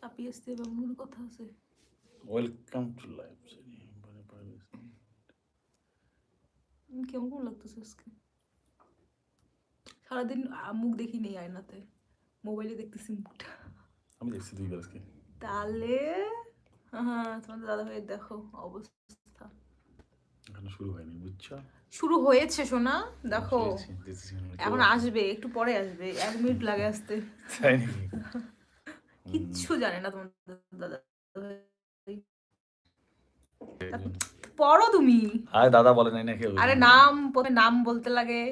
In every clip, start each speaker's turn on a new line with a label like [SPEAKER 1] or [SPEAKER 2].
[SPEAKER 1] চাপিয়ে আসতে হবে এমন কথা আছে।
[SPEAKER 2] ওয়েলকাম টু লাইফ
[SPEAKER 1] কেমন কেমন লাগতেছে আজকে? সারাদিন মুখ দেখি নেই আয়নাতে। মোবাইলে দেখতেছি মুখটা।
[SPEAKER 2] আমি দেখছি দুইবার আজকে।
[SPEAKER 1] তাহলে হ্যাঁ তোমাদের দাদা ভাইয়ের দেখো অবস্থা।
[SPEAKER 2] এখনও শুরু হয়নি বুঝছ?
[SPEAKER 1] শুরু হয়েছে সোনা। দেখো। এখন আসবে একটু পরে আসবে। এক মিনিট লাগে আসতে।
[SPEAKER 2] তাই নাকি?
[SPEAKER 1] কিচ্ছু জানে না তোমার দাদা। পড়ো তুমি।
[SPEAKER 2] আরে দাদা বলে নাই নাকি?
[SPEAKER 1] আরে নাম প্রথমে নাম বলতে লাগে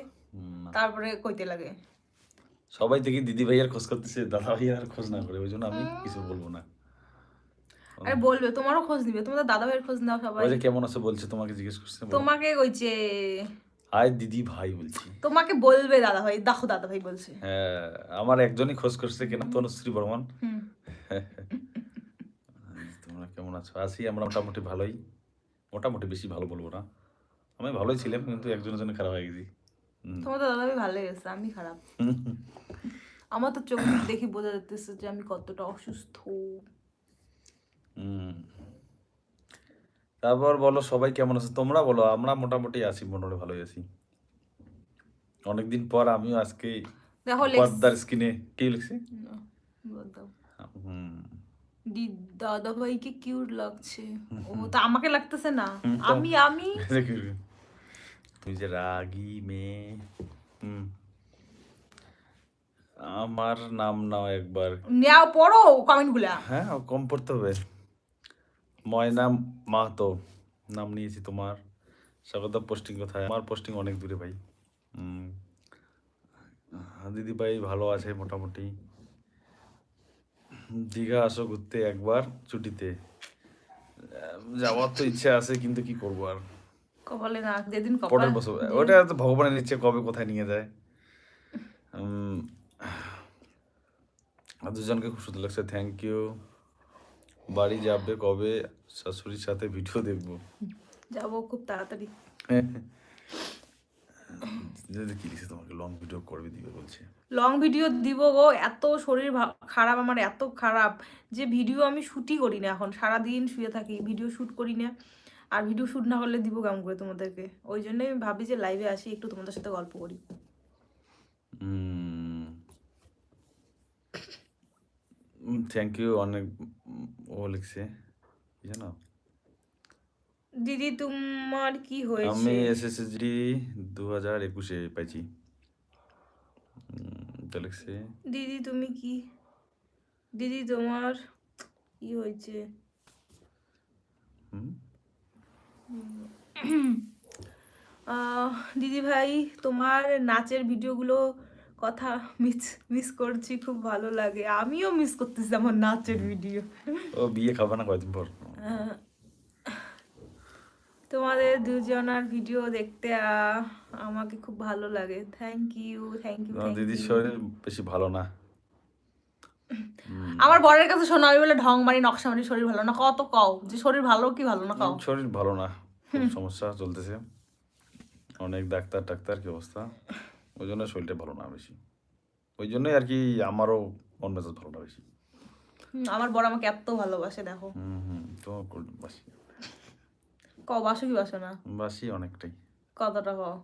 [SPEAKER 1] তারপরে কইতে লাগে।
[SPEAKER 2] সবাই দেখি দিদি ভাইয়ার খোঁজ করতেছে দাদা ভাইয়ার খোঁজ না করে ওই জন্য আমি কিছু বলব না।
[SPEAKER 1] আরে বলবে তোমারও খোঁজ নিবে তোমাদের দাদা ভাইয়ের খোঁজ নাও সবাই।
[SPEAKER 2] ওই যে কেমন আছে বলছে তোমাকে জিজ্ঞেস করছে।
[SPEAKER 1] তোমাকে কইছে
[SPEAKER 2] আয় দিদি ভাই বলছি।
[SPEAKER 1] তোমাকে বলবে দাদা ভাই দেখো দাদা ভাই বলছে।
[SPEAKER 2] হ্যাঁ আমার একজনই খোঁজ করছে কেন তনুশ্রী বর্মন। তোমরা কেমন আছো? আছি আমরা মোটামুটি ভালোই। মোটামুটি বেশি ভালো বলব না। আমি ভালোই ছিলাম কিন্তু একজনের জন্য খারাপ হয়ে গেছি। হুম।
[SPEAKER 1] তোমাদের দাদা ভাই ভালো গেছে আমি খারাপ। আমার তো চোখ দেখে বোঝা যাচ্ছে যে আমি কতটা অসুস্থ।
[SPEAKER 2] হুম। তারপর বলো সবাই কেমন আছে? তোমরা বলো আমরা মোটামুটি আছি মোটামুটি ভালোই আছি। অনেকদিন পর আমিও আজকে পর্দার স্ক্রিনে কি লিখছি?
[SPEAKER 1] দাদা ভাইকে কিউট লাগছে। ও তা আমাকে লাগতেছে না। আমি আমি?
[SPEAKER 2] তুই যে রাগী মেয়ে। হুম। আমার নাম নাও একবার।
[SPEAKER 1] নেও পড়ো কমেন্টগুলা।
[SPEAKER 2] হ্যাঁ কম পড়তে হবে। ময়না মাহাতো নাম নিয়েছি তোমার। স্বাগত পোস্টিং কোথায়? আমার পোস্টিং অনেক দূরে ভাই। দিদি ভাই ভালো আছে মোটামুটি। দীঘা আসো ঘুরতে একবার ছুটিতে। যাওয়ার তো ইচ্ছে আছে কিন্তু কি করব আর?
[SPEAKER 1] কপালে
[SPEAKER 2] পরের বছর। ওটা তো ভগবানের ইচ্ছে কবে কোথায় নিয়ে যায়? উম, দুজনকে খুব সুন্দর লাগছে থ্যাংক ইউ বাড়ি যাবে কবে? শাশুড়ির সাথে ভিডিও দেখব।
[SPEAKER 1] যাব খুব তাড়াতাড়ি।
[SPEAKER 2] যদি কি লিখছে তোমাকে লং ভিডিও করবে দিবে বলছে।
[SPEAKER 1] লং ভিডিও দিব গো এত শরীর খারাপ আমার এত খারাপ। যে ভিডিও আমি শুটই করি না এখন সারা দিন শুয়ে থাকি ভিডিও শুট করি না। আর ভিডিও শুট না করলে দিব কেমন করে তোমাদেরকে? ওই জন্যই আমি ভাবি যে লাইভে আসি একটু তোমাদের সাথে গল্প করি।
[SPEAKER 2] থ্যাংক ইউ অনেক ও লিখছে জানো?
[SPEAKER 1] দিদি তোমার কি
[SPEAKER 2] আমি
[SPEAKER 1] হয়েছে
[SPEAKER 2] এসএসসি দু হাজার একুশে পাইছি। তো লিখছে।
[SPEAKER 1] দিদি তুমি কি? দিদি তোমার কি হয়েছে? দিদি ভাই তোমার নাচের ভিডিওগুলো কথা মিস মিস করছি খুব ভালো লাগে। আমিও মিস করতেছি আমার নাচের ভিডিও
[SPEAKER 2] ও বিয়ে খাবে না কয়দিন পর?
[SPEAKER 1] তোমাদের দুজনার ভিডিও দেখতে আমাকে খুব ভালো লাগে। থ্যাংক ইউ থ্যাংক ইউ
[SPEAKER 2] দিদির শরীর বেশি ভালো না?
[SPEAKER 1] আমার বরের কাছে শোনো আমি বলে ঢং মারি নকশা মারি শরীর ভালো না। কত কও? যে শরীর ভালো কি ভালো না কও?
[SPEAKER 2] শরীর ভালো না। সমস্যা চলতেছে। অনেক ডাক্তার ডাক্তার কি অবস্থা? ওই জন্য শরীরটা ভালো না বেশি। ওই জন্যই আর কি আমারও মন মেজাজ ভালো না বেশি।
[SPEAKER 1] আমার বড় আমাকে এত ভালোবাসে দেখো।
[SPEAKER 2] হুম হুম তো বাসি?
[SPEAKER 1] কও বাসো কি বাসো না?
[SPEAKER 2] বাসি অনেকটাই।
[SPEAKER 1] কতটা কও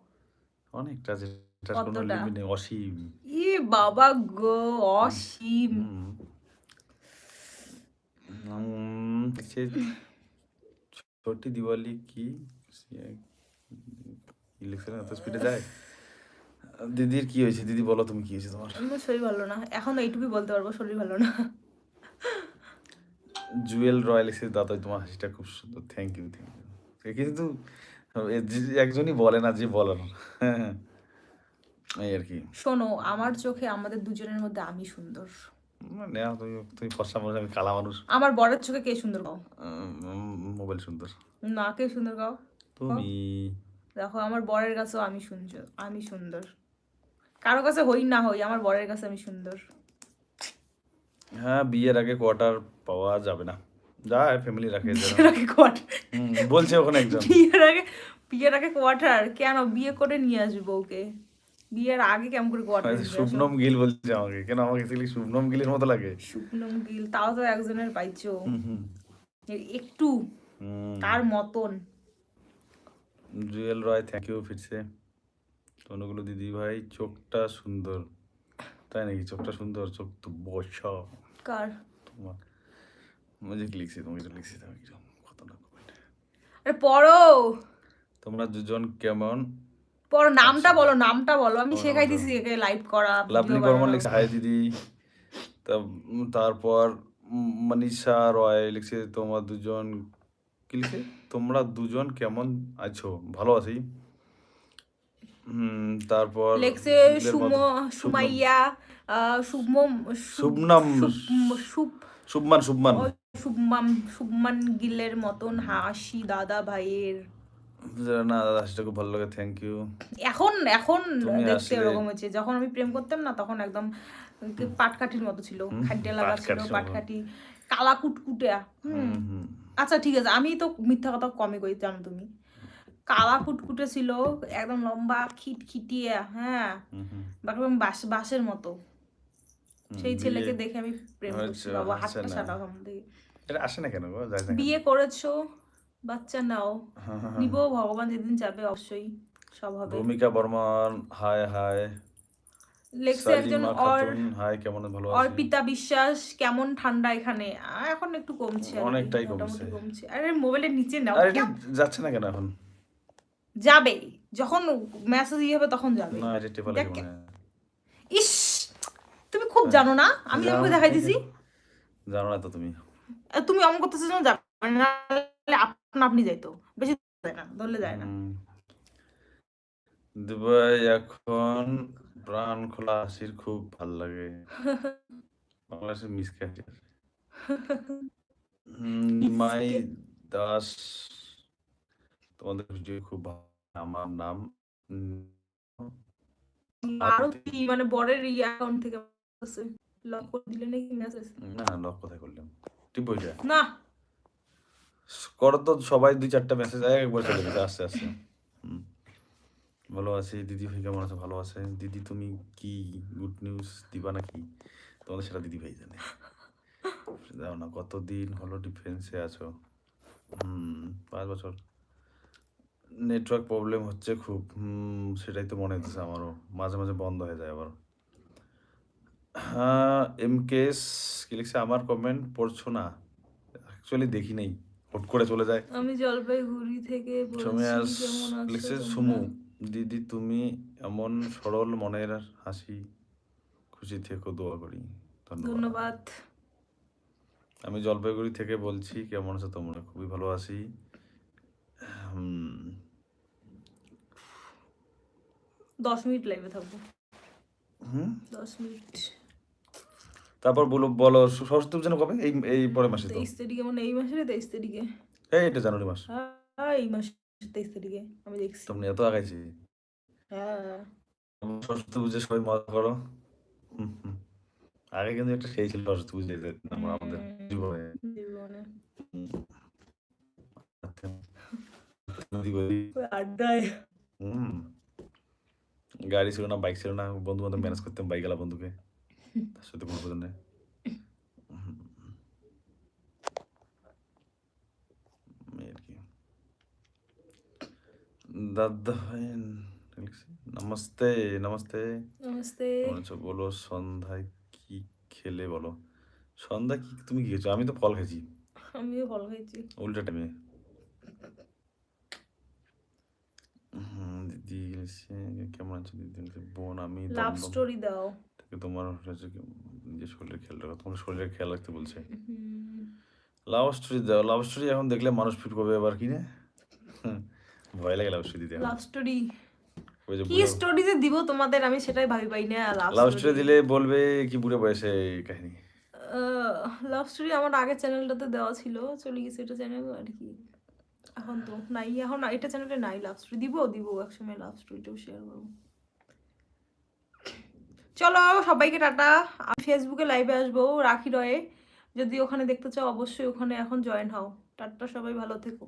[SPEAKER 2] অনেকটা যেটার কোনো লিমিট নেই অসীম।
[SPEAKER 1] ই বাবা গো অসীম।
[SPEAKER 2] উম, সে ছোটি দিওয়ালি কি? কি এত স্পিডে যায়? দিদির কি হয়েছে? দিদি বলো তুমি কি হয়েছে তোমার?
[SPEAKER 1] আমার শরীর ভালো না। এখন এইটুকুই বলতে পারব শরীর ভালো না।
[SPEAKER 2] জুয়েল রয়্যাল এসে দাদা তোমার হাসিটা খুব সুন্দর। থ্যাংক ইউ থ্যাংক ইউ কিন্তু একজনই বলে না যে বলার। এই আর কি।
[SPEAKER 1] শোনো আমার চোখে আমাদের দুজনের মধ্যে আমি সুন্দর।
[SPEAKER 2] মানে তুমি তুমি ফর্সা মানুষ আমি কালা মানুষ।
[SPEAKER 1] আমার বরের চোখে কে সুন্দর গাও?
[SPEAKER 2] মোবাইল সুন্দর।
[SPEAKER 1] না কে সুন্দর গাও?
[SPEAKER 2] তুমি।
[SPEAKER 1] দেখো আমার বরের কাছেও আমি সুন্দর আমি সুন্দর। কারও কাছে হই না হই আমার বরের কাছে আমি সুন্দর।
[SPEAKER 2] হ্যাঁ বিয়ের আগে কোয়ার্টার পাওয়া যাবে না। যায় ফ্যামিলি রাখে।
[SPEAKER 1] কোয়ার্টার।
[SPEAKER 2] বলছে ওখানে একজন।
[SPEAKER 1] বিয়ের আগে বিয়ের আগে কোয়ার্টার? কেন? বিয়ে করে নিয়ে আসব ওকে। বিয়ের আগে কেমন করে
[SPEAKER 2] হয়তো শুভনম গিল বলছে আমাকে। কেন আমাকে দেখলি শুভনম গিলের মতো লাগে?
[SPEAKER 1] শুকনম গিল তাও তো একজনের পাইছো। একটু। তার মতন।
[SPEAKER 2] জুয়েল রয় থ্যাংক ইউ ফিরছে। অনুগুলো দিদি ভাই চোখটা সুন্দর। তাই নাকি? চোখটা সুন্দর চোখ তো বস।
[SPEAKER 1] কার?
[SPEAKER 2] তোমার। মুঝে লিখছি তোমাকে লিখছি তুমি কত না
[SPEAKER 1] আরে পড়ো!
[SPEAKER 2] তোমরা দুজন কেমন?
[SPEAKER 1] পড়ো নামটা
[SPEAKER 2] আচ্ছা।
[SPEAKER 1] বলো নামটা বলো। আমি শেখাই। দিছি একে লাইভ করা
[SPEAKER 2] লাভলি বর্মন লিখছে হাই দিদি। তা- তারপর মনীষা রয় লিখছে তোমার দুজন কি লিখছে? তোমরা দুজন কেমন আছো? ভালো আছি। তারপর
[SPEAKER 1] লেখছে সুমাইয়া শুভম
[SPEAKER 2] শুভনম।
[SPEAKER 1] শুভ- শুভ
[SPEAKER 2] শুভমান শুভমান
[SPEAKER 1] শুভমান শুভমান গিলের মতন হাসি দাদা ভাইয়ের।
[SPEAKER 2] না দাদা সেটা খুব ভালো লাগে থ্যাংক ইউ
[SPEAKER 1] এখন এখন দেখতে এরকম হচ্ছে যখন আমি প্রেম করতাম না তখন একদম পাটকাঠির মতো ছিল খাদ্য লাগা ছিল পাটকাঠি কালা কুটকুটে আচ্ছা ঠিক আছে আমি তো মিথ্যা কথা কমই কই জানো তুমি। কালা কুটকুটে ছিল একদম লম্বা খিটখিটিয়ে হ্যাঁ।
[SPEAKER 2] হুম, হুম।
[SPEAKER 1] বাস বাসের মতো। সেই ছেলেকে দেখে আমি প্রেম করছি বাবা হাতটা
[SPEAKER 2] এটা আসে না কেন?
[SPEAKER 1] বিয়ে করেছ বাচ্চা নাও।
[SPEAKER 2] হ্যাঁ, হ্যাঁ,
[SPEAKER 1] নিব ভগবান যেদিন যাবে অবশ্যই সব হবে।
[SPEAKER 2] ভূমিকা বর্মন হাই হাই
[SPEAKER 1] লেখছে একজন
[SPEAKER 2] সালিমা
[SPEAKER 1] অর
[SPEAKER 2] হাই কেমন ভালো আছি।
[SPEAKER 1] অর্পিতা বিশ্বাস কেমন ঠান্ডা এখানে? এখন একটু কমছে
[SPEAKER 2] অনেকটাই কমছে।
[SPEAKER 1] কমছে। আরে মোবাইলের নিচে নাও।
[SPEAKER 2] আর যাচ্ছে না কেন এখন?
[SPEAKER 1] যাবে যখন মেসেজ ইয়ে হবে তখন যাবে।
[SPEAKER 2] না এটা টেপা
[SPEAKER 1] দেখ
[SPEAKER 2] লাগে
[SPEAKER 1] কে-
[SPEAKER 2] মনে হয়।
[SPEAKER 1] ইস তুমি খুব জানো না? আমি তোমাকে দেখাই দিছি।
[SPEAKER 2] জানো না তো তুমি।
[SPEAKER 1] তুমি অমন করতেছো যেন যাবে না আপনা আপনি যাইতো। বেশি যায় না ধরলে যায় না।
[SPEAKER 2] দুবাই এখন প্রাণ খোলা হাসির খুব ভালো লাগে। বাংলাদেশের মিসকে হাসি নিমাই দাস তোমাদের ভিডিও খুব ভালো। আমার নাম
[SPEAKER 1] আরও মানে বরের অ্যাকাউন্ট থেকে লক করে দিলে নাকি মেসেজ
[SPEAKER 2] না লক কোথায় করলাম? ঠিক বইটা
[SPEAKER 1] না।
[SPEAKER 2] করো তো সবাই দুই চারটা মেসেজ একবার চলে গেছে আস্তে আস্তে। ভালো আছি দিদি ভাই কেমন আছে? ভালো আছে। দিদি তুমি কি? গুড নিউজ দিবা নাকি? তোমাদের সেটা দিদি ভাই জানে। দাও না কতদিন হলো ডিফেন্সে আছো। হুম পাঁচ বছর। নেটওয়ার্ক প্রবলেম হচ্ছে খুব। সেটাই তো মনে হচ্ছে আমারও। মাঝে মাঝে বন্ধ হয়ে যায় আবার। হ্যাঁ এম কেস কি লিখছে? আমার কমেন্ট পড়ছো না। অ্যাকচুয়ালি দেখি নেই। হুট করে চলে যায়।
[SPEAKER 1] আমি জলপাইগুড়ি থেকে
[SPEAKER 2] লিখছে সুমু দিদি তুমি এমন সরল মনের হাসি খুশি থেকো দোয়া করি। ধন্যবাদ।
[SPEAKER 1] ধন্যবাদ।
[SPEAKER 2] আমি জলপাইগুড়ি থেকে বলছি কেমন আছো তোমরা? খুবই ভালো আছি হুম,
[SPEAKER 1] দশ মিনিট লাইভে থাকব।
[SPEAKER 2] হুম?
[SPEAKER 1] দশ মিনিট।
[SPEAKER 2] তারপর বলো বলো সরস্বতী পুজো কবে? এই এই পরের মাসে তো।
[SPEAKER 1] তেইশ তারিখে মানে এই মাসের তেইশ তারিখে?
[SPEAKER 2] এই এটা জানুয়ারি মাস।
[SPEAKER 1] হ্যাঁ এই মাসের তেইশ তারিখে আমি দেখছি।
[SPEAKER 2] তোমরা এত আগাইছি।
[SPEAKER 1] হ্যাঁ।
[SPEAKER 2] সরস্বতী পুজো সবাই মজা করো। আগে কিন্তু একটা সেই ছিল সরস্বতী পুজো আমাদের জীবনে।
[SPEAKER 1] জীবনে। ওই আড্ডায়।
[SPEAKER 2] হুম। গাড়ি ছিল না বাইক ছিল না বন্ধু বান্ধব ম্যানেজ করতাম বাইক গেলা বন্ধুকে তার সাথে কোনো প্রয়োজন নেই দাদা ভাই নমস্তে নমস্তে
[SPEAKER 1] নমস্তে
[SPEAKER 2] বলো সন্ধ্যায় কি খেলে বলো সন্ধ্যা কি তুমি কি খেয়েছো আমি তো ফল খেয়েছি
[SPEAKER 1] আমিও ফল খাইছি
[SPEAKER 2] উল্টা টাইমে দিদি কেমন আছো দিদি বোন আমি
[SPEAKER 1] লাভ স্টোরি দাও।
[SPEAKER 2] থেকে তোমার হচ্ছে নিজের শরীরের খেয়াল রাখো তোমার শরীরের খেয়াল রাখতে বলছে। লাভ স্টোরি দাও লাভ স্টোরি এখন দেখলে মানুষ ফিট করবে এবার কি না? ভয় লাগে লাভ স্টোরি দিতে
[SPEAKER 1] লাভ স্টোরি কি স্টোরি যে দিব তোমাদের আমি সেটাই ভাবি পাই না লাভ
[SPEAKER 2] স্টোরি দিলে বলবে কি বুড়ে বয়সে কাহিনী?
[SPEAKER 1] লাভ স্টোরি আমার আগের চ্যানেলটাতে দেওয়া ছিল চলে গেছে এটা চ্যানেল আর কি। এখন তো নাই, এখন এটা চ্যানেলে নাই লাভ স্টোরি দিব দিব, একসময় লাভ স্টোরিটাও শেয়ার করব। চলো, সবাইকে টাটা। আমি ফেসবুকে লাইভে আসব, রাখি রয়ে। যদি ওখানে দেখতে চাও, অবশ্যই ওখানে এখন জয়েন হও। টাটা, সবাই ভালো থেকো।